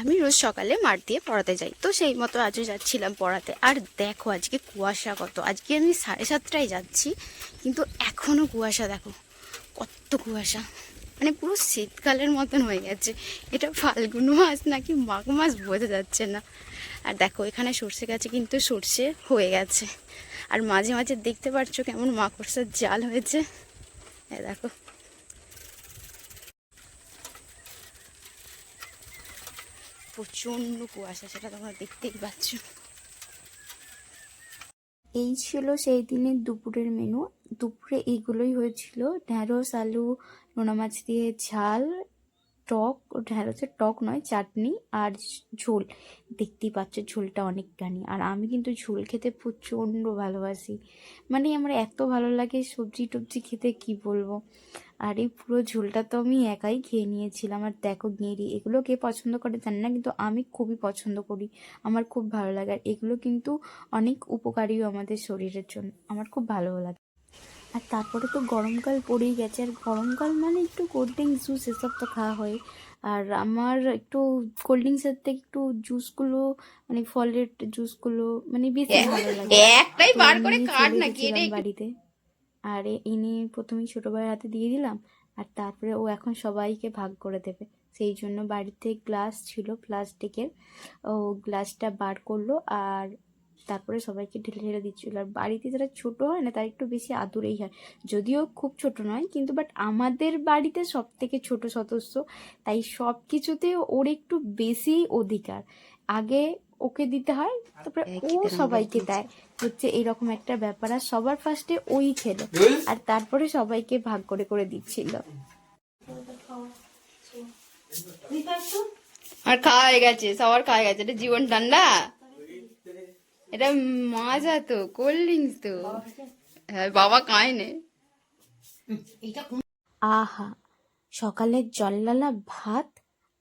আমি রোজ সকালে মাঠ দিয়ে পড়াতে যাই। তো সেই মতো আজও যাচ্ছিলাম পড়াতে। আর দেখো, আজকে কুয়াশা কত। আজকে আমি সাড়ে সাতটায় যাচ্ছি, কিন্তু এখনও কুয়াশা দেখো, কত কুয়াশা। মানে পুরো শীতকালের মতন হয়ে গেছে। এটা ফাল্গুন মাস নাকি মাঘ মাস বোঝা যাচ্ছে না। আর দেখো, এখানে সর্ষে গাছে কিন্তু সর্ষে হয়ে গেছে। আর মাঝে মাঝে দেখতে পাচ্ছ কেমন মাকড়সার জাল হয়েছে। দেখো। প্রচণ্ড কুয়াশা, সেটা তোমরা দেখতেই পাচ্ছ। এই ছিল সেই দিনের দুপুরের মেনু দুপুরে এইগুলোই হয়েছিল। ঢ্যাঁড়স, আলু, নোনা মাছ দিয়ে ঝাল, টক। ঢ্যাঁড়সের টক নয়, চাটনি আর ঝোল। দেখতেই পাচ্ছ ঝোলটা অনেকখানি। আর আমি কিন্তু ঝোল খেতে প্রচণ্ড ভালোবাসি। মানে আমার এত ভালো লাগে সবজি টবজি খেতে, কি বলব? আর এই পুরো ঝোলটা তো আমি একাই খেয়ে নিয়েছিলাম। আর দেখো গেঁড়ি এগুলো কে পছন্দ করে জানি না কিন্তু আমি খুবই পছন্দ করি। আমার খুব ভালো লাগে আর এগুলো কিন্তু অনেক উপকারীও আমাদের শরীরের জন্য। আমার খুব ভালো লাগে। আর তারপরে তো গরমকাল পড়েই গেছে। আর গরমকাল মানে একটু কোল্ড ড্রিঙ্কস জুস এসব তো খাওয়া হয়। আর আমার একটু কোল্ড ড্রিঙ্কসের থেকে একটু জুসগুলো মানে ফলের জুসগুলো মানে বেশি ভালো লাগে। একটাই বার করে কাট ফেলে না দিয়েছিলাম কেটে বাড়িতে। আর এনে প্রথমেই ছোটো ভাইয়ের হাতে দিয়ে দিলাম, আর তারপরে ও এখন সবাইকে ভাগ করে দেবে। সেই জন্য বাড়িতে গ্লাস ছিল, প্লাস্টিকের। ও গ্লাসটা বার করল আর তারপরে সবাইকে ঢেলে ঢেলে দিচ্ছিল। আর বাড়িতে যারা ছোট হয় না, তার একটু বেশি আদুরেই হয়। যদিও খুব ছোট নয়, কিন্তু বাট আমাদের বাড়িতে সব থেকে ছোট সদস্য, তাই সব কিছুতে ওর একটু বেশি অধিকার। আগে ওকে দিতে হয় তারপরে ও সবাইকে দেয়। হচ্ছে এরকম একটা ব্যাপার আর সবার ফার্স্টে ওই খেলো আর তারপরে সবাইকে ভাগ করে করে দিচ্ছিল। আর খাওয়া হয়ে গেছে সবার খাওয়া হয়ে গেছে এটা জীবন ঠান্ডা? এটা মাজা তো কোল্ড ড্রিঙ্কস তো। হ্যাঁ বাবা খায় নে আহা সকালের জল্লালা ভাত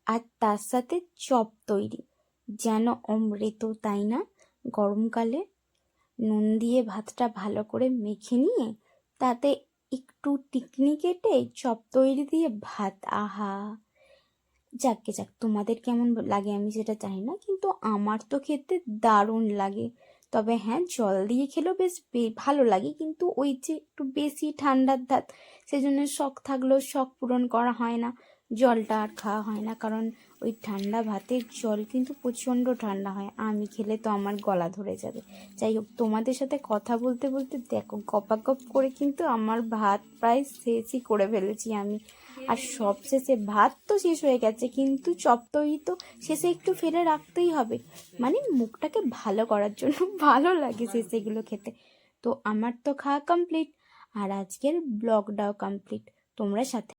আর তার সাথে চপ তৈরি। যেন অমৃত, তাই না? গরমকালে নুন দিয়ে ভাতটা ভালো করে মেখে নিয়ে তাতে একটু টিকনি কেটে চপ তৈরি দিয়ে ভাত। আহা! যাকে যাক, তোমাদের কেমন লাগে আমি সেটা জানি না, কিন্তু আমার তো খেতে দারুণ লাগে। তবে হ্যাঁ জল দিয়ে খেলেও বেশ ভালো লাগে, কিন্তু ওই যে একটু বেশি ঠান্ডার ধাত সেই জন্য শখ থাকলেও শখ পূরণ করা হয় না। জলটা আর খাওয়া হয় না। কারণ ওই ঠান্ডা ভাতের জল কিন্তু প্রচণ্ড ঠান্ডা হয়। আমি খেলে তো আমার গলা ধরে যাবে। যাই হোক, তোমাদের সাথে কথা বলতে বলতে দেখো, গপাগপ করে কিন্তু আমার ভাত প্রায় শেষই করে ফেলেছি আমি। আর সব শেষে ভাত তো শেষ হয়ে গেছে, কিন্তু চপ তৈরি তো শেষে একটু ফেলে রাখতেই হবে। মানে মুখটাকে ভালো করার জন্য ভালো লাগে শেষে এগুলো খেতে। তো আমার তো খাওয়া কমপ্লিট আর আজকের ব্লগটাও কমপ্লিট তোমরা সাথে